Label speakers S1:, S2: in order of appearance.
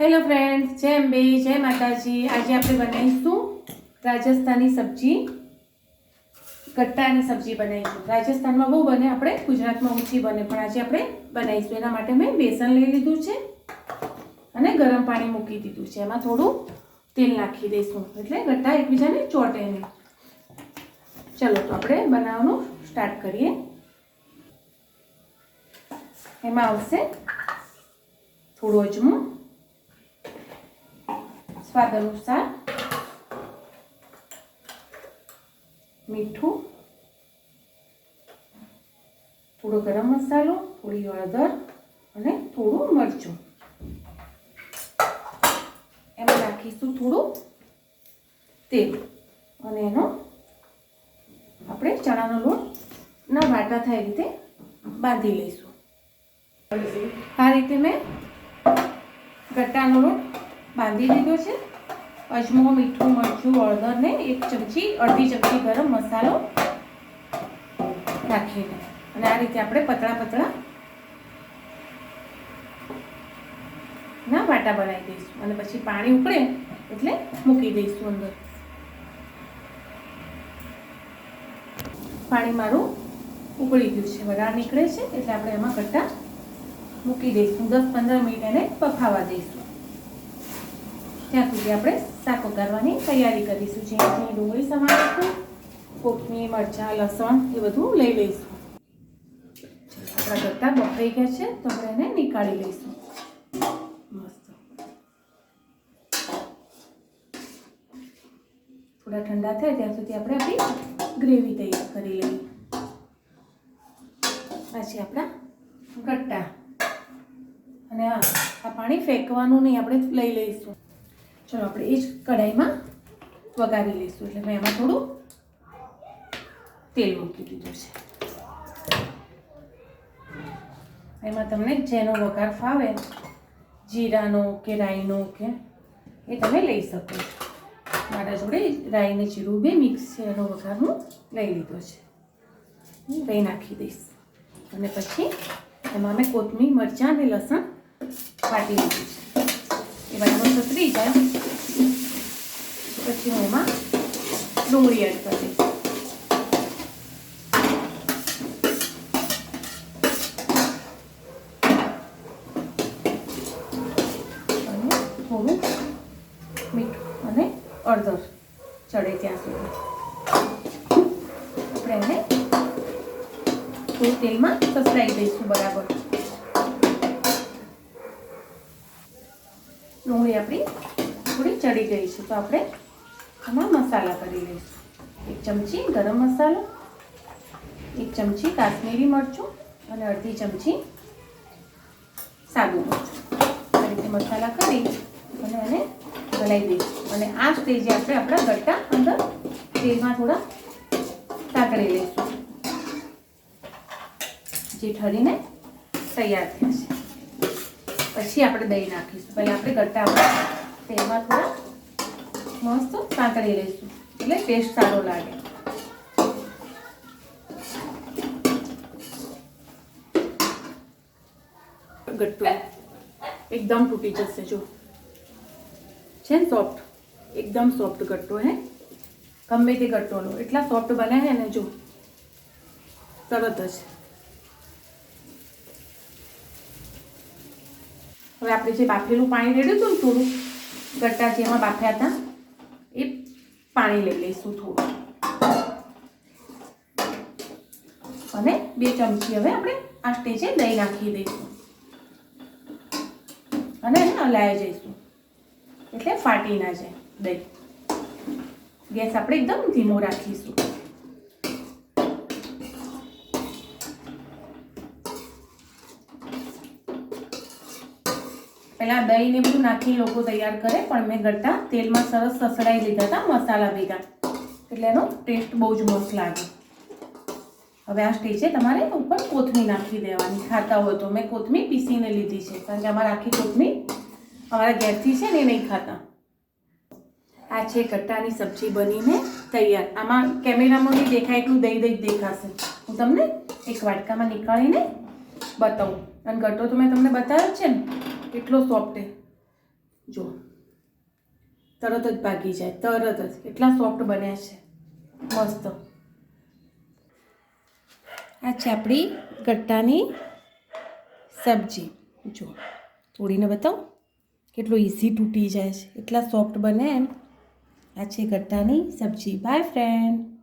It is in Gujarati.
S1: હેલો ફ્રેન્ડ્સ જય અંબે, જય માતાજી. આજે આપણે બનાવીશું રાજસ્થાની સબ્જી, ગટ્ટાની સબ્જી બનાવીશું. રાજસ્થાનમાં બહુ બને, આપણે ગુજરાતમાં ઓછી બને, પણ આજે આપણે બનાવીશું. એના માટે મેં બેસન લઈ લીધું છે અને ગરમ પાણી મૂકી દીધું છે. એમાં થોડું તેલ નાખી દઈશું. એટલે ગટ્ટા એકબીજાને ચોટે નહીં. ચલો, તો આપણે બનાવવાનું સ્ટાર્ટ કરીએ. એમાં આવશે થોડું અજમું. સ્વાદ અનુસાર મીઠું. થોડો ગરમ મસાલો, થોડી હળદર અને થોડું મરચું. એમાં રાખીશું થોડું તેલ. અને એનો આપણે ચણાનો લોટ ના વાટા થાય રીતે બાંધી લઈશું. આ રીતે મેં ગટ્ટાનો લોટ બાંધી લીધો છે. અજમો મીઠું, મરચું હળદરને એક ચમચી, અડધી ચમચી ગરમ મસાલો નાખીને અને આ રીતે આપણે પતળા પતળા ના વાટા બનાવી દઈશું. અને પછી પાણી ઉકળે એટલે મૂકી દઈશું અંદર. પાણી મારું ઉકળી ગયું છે. વરાળ નીકળે છે એટલે આપણે એમાં કટ્ટા મૂકી દઈશું. દસ પંદર મિનિટ એને પખાવા દઈશું. ત્યાં સુધી આપણે શાક કરવાની તૈયારી કરીશું. જેથી ડુંગળી સમારીશું કોથમીર, મરચાં, લસણ એ બધું લઈ લઈશું. આપણા ગટ્ટા બફાઈ ગયા છે, તો આપણે એને નીકાળી લઈશું. મસ્ત. થોડા ઠંડા થાય ત્યાં સુધી આપણે આપણી ગ્રેવી તૈયાર કરી લઈએ. પછી આપણા ગટ્ટા. અને આ પાણી ફેંકવાનું નહીં, આપણે લઈ લઈશું. ચલો, આપણે એ જ કઢાઈમાં વઘારી લઈશું. એટલે મેં એમાં થોડું તેલ મૂકી દીધું છે. એમાં તમને જેનો વઘાર ફાવે, જીરાનો કે રાઈનો કે એ તમે લઈ શકો છો. મારા જોડે રાઈને જીરું બે મિક્સ છે, એનો વઘાર હું લઈ લીધો છે. દહીં નાખી દઈશ. અને પછી એમાં મેં કોથમીર, મરચાં અને લસણ વાટી લીધું છે. એ બરાબર સતરી જાય. પછી હું એમાં ડુંગળી એડ કરી થોડું મીઠું અને અડદર ચડે ત્યાં સુધી. એને તેલમાં સસરાઈ દઈશું બરાબર. ડુંગળી આપણી થોડી ચડી ગઈ છે, તો આપણે આમાં મસાલા કરી લઈશું. એક ચમચી ગરમ મસાલો, એક ચમચી કાશ્મીરી મરચું અને અડધી ચમચી સાદું મરચું. આ રીતે મસાલા કરી અને એને હલાવી દઈશું. અને આ સ્ટેજે આપણે આપણા ગટ્ટા અંદર તેલમાં થોડા સાંકળી લઈશું. જે ઠરીને તૈયાર થયા છે. પછી આપણે દહીં નાખીશું. પહેલાં આપણે ગટ્ટા આપણા તેલમાં થોડા મસ્ત સાંકળી લઈશું. એટલે ટેસ્ટ સારો લાગે. ગટ્ટો. એકદમ તૂટી જશે જો. છે ને સોફ્ટ એકદમ સોફ્ટ ગટ્ટો હે? ગમે તે ગટ્ટો લો. એટલા સોફ્ટ બને છે ને જો. તરત જ. હવે આપણે જે બાફેલું પાણી રેડ્યું હતું ને થોડું ગટ્ટા જેમાં બાફ્યા હતા પાણી લઈ લઈશું થોડું. અને બે ચમચી હવે આપણે આ સ્ટેજે દહીં નાખી દઈશું. અને એને હલાવી જઈશું. એટલે ફાટી ના જાય દહીં. ગેસ આપણે એકદમ ધીમો રાખીશું. પહેલાં દહીં ને બધું નાખી લોકો તૈયાર કરે, પણ મેં ગટ્ટા તેલમાં સરસ સસડાઈ લીધા હતા, મસાલા ભેગા. એટલે એનો ટેસ્ટ બહુ જ મસ્ત લાગે. હવે આ સ્ટેજે તમારે ઉપર કોથમીર નાખી દેવાની, ખાતા હોય તો. મેં કોથમીર પીસીને લીધી છે, કારણ કે અમારે આખી કોથમીર અમારા ઘેરથી છે ને એ નહીં ખાતા. આ છે ગટ્ટાની સબ્જી બનીને તૈયાર. આમાં કેમેરામાં બી દેખાય એટલું દહીં દહીં દેખાશે. હું તમને એક વાટકામાં નીકાળીને બતાવું. અને ગટ્ટો તો મેં તમને બતાવ્યો છે ને. કેટલો સોફ્ટ જો તરત જ ભાગી જાય. તરત જ. કેટલા સોફ્ટ બન્યા છે. મસ્ત. આ છે આપણી ગટ્ટાની સબ્જી. જો તોડીને બતાવો. કેટલું ઇઝી તૂટી જાય છે. એટલા સોફ્ટ બને આ છે ગટ્ટાની સબ્જી. By friend